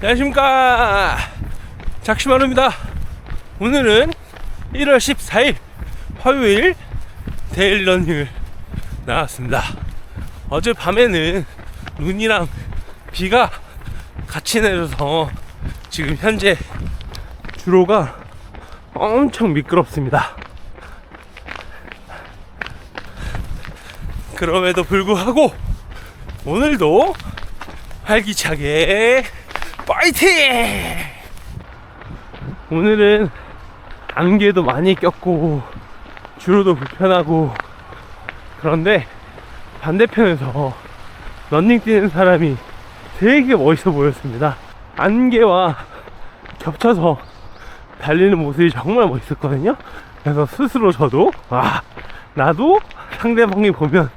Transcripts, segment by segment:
안녕하십니까. 작시마루입니다. 오늘은 1월 14일 화요일 데일 러닝을 나왔습니다. 어제 밤에는 눈이랑 비가 같이 내려서 지금 현재 주로가 엄청 미끄럽습니다. 그럼에도 불구하고 오늘도 활기차게 파이팅! 오늘은 안개도 많이 꼈고 주로도 불편하고 그런데 반대편에서 런닝 뛰는 사람이 되게 멋있어 보였습니다. 안개와 겹쳐서 달리는 모습이 정말 멋있었거든요. 그래서 스스로 저도 아 나도 상대방이 보면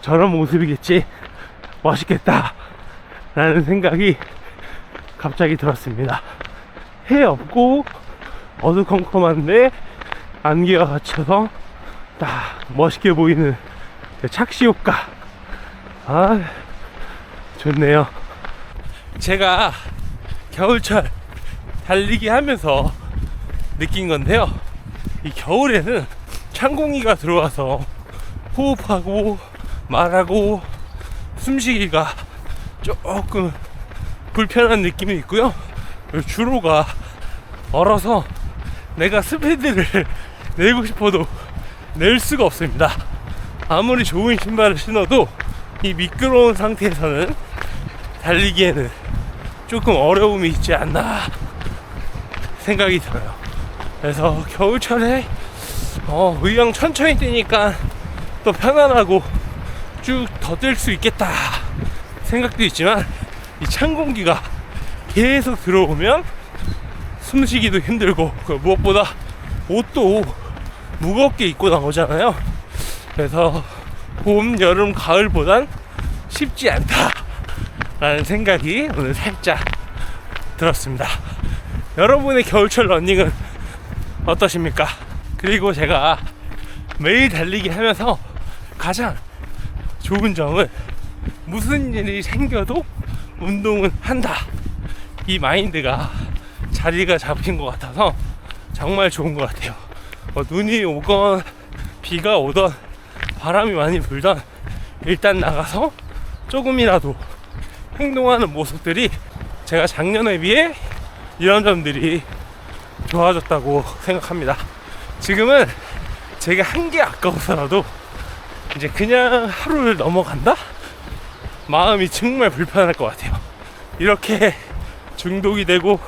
저런 모습이겠지 멋있겠다 라는 생각이 갑자기 들었습니다. 해 없고 어두컴컴한데 안개가 갇혀서 딱 멋있게 보이는 그 착시 효과. 아, 좋네요. 제가 겨울철 달리기 하면서 느낀 건데요. 이 겨울에는 찬 공기가 들어와서 호흡하고 말하고 숨쉬기가 조금 불편한 느낌이 있고요. 주로가 얼어서 내가 스피드를 내고 싶어도 낼 수가 없습니다. 아무리 좋은 신발을 신어도 이 미끄러운 상태에서는 달리기에는 조금 어려움이 있지 않나 생각이 들어요. 그래서 겨울철에 어, 의왕 천천히 뛰니까 또 편안하고 쭉 더 뛸 수 있겠다 생각도 있지만 이 찬 공기가 계속 들어오면 숨쉬기도 힘들고 그 무엇보다 옷도 무겁게 입고 나오잖아요. 그래서 봄, 여름, 가을보단 쉽지 않다라는 생각이 오늘 살짝 들었습니다. 여러분의 겨울철 러닝은 어떠십니까? 그리고 제가 매일 달리기 하면서 가장 좋은 점은 무슨 일이 생겨도 운동은 한다. 이 마인드가 자리가 잡힌 것 같아서 정말 좋은 것 같아요. 뭐 눈이 오건 비가 오던 바람이 많이 불던 일단 나가서 조금이라도 행동하는 모습들이 제가 작년에 비해 이런 점들이 좋아졌다고 생각합니다. 지금은 제가 한 게 아까워서라도 이제 그냥 하루를 넘어간다? 마음이 정말 불편할 것 같아요. 이렇게 중독이 되고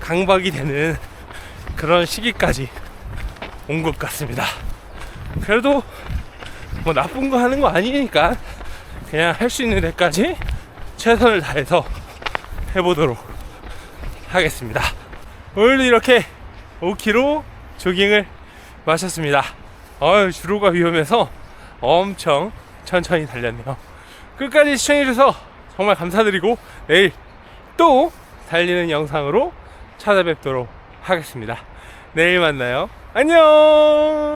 강박이 되는 그런 시기까지 온 것 같습니다. 그래도 뭐 나쁜 거 하는 거 아니니까 그냥 할 수 있는 데까지 최선을 다해서 해보도록 하겠습니다. 오늘도 이렇게 5km 조깅을 마쳤습니다. 어유 주로가 위험해서 엄청 천천히 달렸네요. 끝까지 시청해주셔서 정말 감사드리고 내일 또 달리는 영상으로 찾아뵙도록 하겠습니다. 내일 만나요. 안녕!